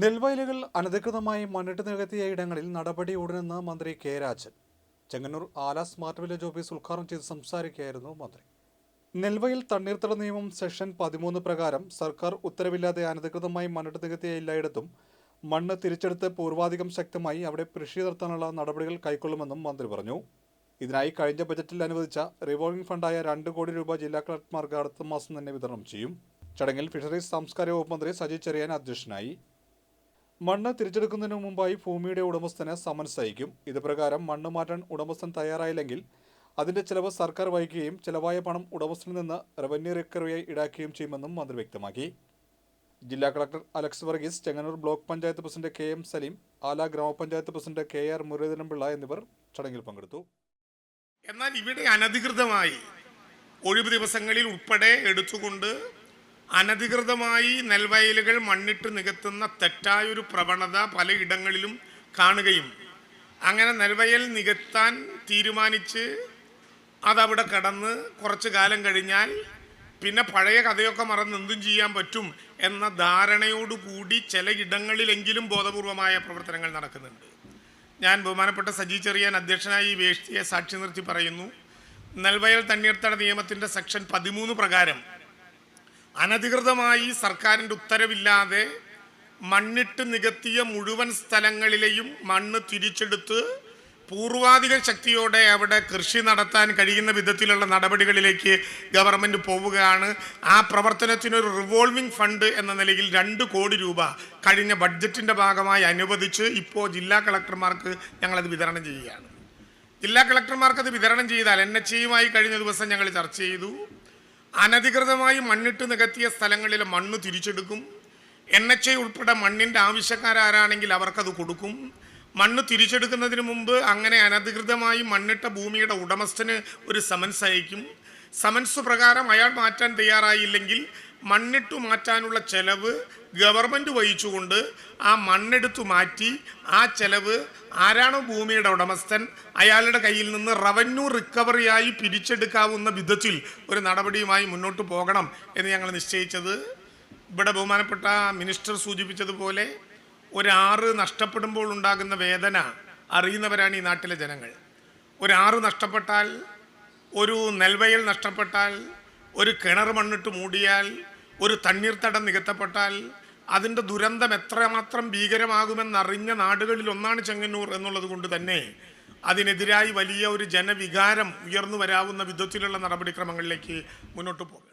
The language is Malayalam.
നെൽവയലുകൾ അനധികൃതമായി മണ്ണിട്ട് നികത്തിയ ഇടങ്ങളിൽ നടപടി ഉടനെന്ന് മന്ത്രി കെ രാജൻ. ചെങ്ങന്നൂർ ആല സ്മാർട്ട് വില്ലേജ് ഓഫീസ് ഉദ്ഘാടനം ചെയ്ത് സംസാരിക്കുകയായിരുന്നു മന്ത്രി. നെൽവയൽ തണ്ണീർത്തട നിയമം സെക്ഷൻ പതിമൂന്ന് പ്രകാരം സർക്കാർ ഉത്തരവില്ലാതെ അനധികൃതമായി മണ്ണിട്ട് നികത്തിയ എല്ലായിടത്തും മണ്ണ് തിരിച്ചെടുത്ത് പൂർവാധികം ശക്തമായി അവിടെ കൃഷി നടത്താനുള്ള നടപടികൾ കൈക്കൊള്ളുമെന്നും മന്ത്രി പറഞ്ഞു. ഇതിനായി കഴിഞ്ഞ ബജറ്റിൽ അനുവദിച്ച റിവോൾവിംഗ് ഫണ്ടായ രണ്ട് കോടി രൂപ ജില്ലാ കളക്ടർമാർക്ക് അടുത്ത മാസം തന്നെ വിതരണം ചെയ്യും. ചടങ്ങിൽ ഫിഷറീസ് സാംസ്കാരിക വകുപ്പ് മന്ത്രി സജി ചെറിയാൻ അധ്യക്ഷനായി. മണ്ണ് തിരിച്ചെടുക്കുന്നതിന് മുമ്പായി ഭൂമിയുടെ ഉടമസ്ഥന് സമൻസ് അയക്കും. ഇത് പ്രകാരം മണ്ണ് മാറ്റാൻ ഉടമസ്ഥൻ തയ്യാറായില്ലെങ്കിൽ അതിന്റെ ചെലവ് സർക്കാർ വഹിക്കുകയും ചെലവായ പണം ഉടമസ്ഥനിൽ നിന്ന് റവന്യൂ റിക്കവറിയായി ഈടാക്കുകയും ചെയ്യുമെന്നും മന്ത്രി വ്യക്തമാക്കി. ജില്ലാ collector Alex Varghese Chengannur block panchayat president K M Salim Ala gram panchayat president K R Muraleedharan Pillai എന്നിവർ ചടങ്ങിൽ പങ്കെടുത്തു. എന്നാൽ ഇവിടെ അനധികൃതമായി ഒഴിവ് ദിവസങ്ങളിൽ ഉൾപ്പെടെ എടുത്തുകൊണ്ട് അനധികൃതമായി നെൽവയലുകൾ മണ്ണിട്ട് നികത്തുന്ന തെറ്റായൊരു പ്രവണത പലയിടങ്ങളിലും കാണുകയും അങ്ങനെ നെൽവയൽ നികത്താൻ തീരുമാനിച്ച് അതവിടെ കടന്ന് കുറച്ച് കാലം കഴിഞ്ഞാൽ പിന്നെ പഴയ കഥയൊക്കെ മറന്ന് എന്തും ചെയ്യാൻ പറ്റും എന്ന ധാരണയോടുകൂടി ചിലയിടങ്ങളിലെങ്കിലും ബോധപൂർവമായ പ്രവർത്തനങ്ങൾ നടക്കുന്നുണ്ട്. ഞാൻ ബഹുമാനപ്പെട്ട സജി ചെറിയാൻ അധ്യക്ഷനായി വേഷ്ടിയെ സാക്ഷി നിർത്തി പറയുന്നു. നെൽവയൽ തണ്ണീർത്തട നിയമത്തിന്റെ സെക്ഷൻ പതിമൂന്ന് പ്രകാരം അനധികൃതമായി സർക്കാരിന്റെ ഉത്തരവില്ലാതെ മണ്ണിട്ട് നികത്തിയ മുഴുവൻ സ്ഥലങ്ങളിലെയും മണ്ണ് തിരിച്ചെടുത്ത് പൂർവാധിക ശക്തിയോടെ അവിടെ കൃഷി നടത്താൻ കഴിയുന്ന വിധത്തിലുള്ള നടപടികളിലേക്ക് ഗവൺമെന്റ് പോവുകയാണ്. ആ പ്രവർത്തനത്തിനൊരു റിവോൾവിംഗ് ഫണ്ട് എന്ന നിലയിൽ രണ്ട് കോടി രൂപ കഴിഞ്ഞ ബഡ്ജറ്റിന്റെ ഭാഗമായി അനുവദിച്ച് ഇപ്പോൾ ജില്ലാ കളക്ടർമാർക്ക് ഞങ്ങളത് വിതരണം ചെയ്യുകയാണ്. ജില്ലാ കളക്ടർമാർക്ക് അത് വിതരണം ചെയ്താൽ എൻ എച്ച് കഴിഞ്ഞ ദിവസം ഞങ്ങൾ ചർച്ച ചെയ്തു. അനധികൃതമായി മണ്ണിട്ട് നികത്തിയ സ്ഥലങ്ങളിൽ മണ്ണ് തിരിച്ചെടുക്കും. എൻ എച്ച് ഐ ഉൾപ്പെടെ മണ്ണിന്റെ ആവശ്യക്കാരാരാണെങ്കിൽ അവർക്കത് കൊടുക്കും. മണ്ണ് തിരിച്ചെടുക്കുന്നതിന് മുമ്പ് അങ്ങനെ അനധികൃതമായി മണ്ണിട്ട ഭൂമിയുടെ ഉടമസ്ഥന് ഒരു സമൻസ് അയക്കും. സമൻസ് പ്രകാരം അയാൾ മാറ്റാൻ തയ്യാറായില്ലെങ്കിൽ മണ്ണിട്ടു മാറ്റാനുള്ള ചെലവ് ഗവൺമെന്റ് വഹിച്ചുകൊണ്ട് ആ മണ്ണെടുത്തു മാറ്റി ആ ചെലവ് ആരാണോ ഭൂമിയുടെ ഉടമസ്ഥൻ അയാളുടെ കയ്യിൽ നിന്ന് റവന്യൂ റിക്കവറിയായി പിരിച്ചെടുക്കാവുന്ന വിധത്തിൽ ഒരു നടപടിയുമായി മുന്നോട്ട് പോകണം എന്ന് ഞങ്ങൾ നിശ്ചയിച്ചത്. ഇവിടെ ബഹുമാനപ്പെട്ട മിനിസ്റ്റർ സൂചിപ്പിച്ചതുപോലെ ഒരാറ് നഷ്ടപ്പെടുമ്പോൾ ഉണ്ടാകുന്ന വേദന അറിയുന്നവരാണ് ഈ നാട്ടിലെ ജനങ്ങൾ. ഒരാറ് നഷ്ടപ്പെട്ടാൽ ഒരു നെൽവയൽ നഷ്ടപ്പെട്ടാൽ ഒരു കിണർ മണ്ണിട്ട് മൂടിയാൽ ഒരു തണ്ണീർത്തടം നികത്തപ്പെട്ടാൽ അതിന്റെ ദുരന്തം എത്രമാത്രം ഭീകരമാകുമെന്നറിഞ്ഞ നാടുകളിൽ ഒന്നാണ് ചെങ്ങന്നൂർ എന്നുള്ളത് കൊണ്ട് തന്നെ അതിനെതിരായി വലിയ ഒരു ജനവികാരം ഉയർന്നു വരാവുന്ന വിധത്തിലുള്ള നടപടിക്രമങ്ങളിലേക്ക് മുന്നോട്ട് പോകുക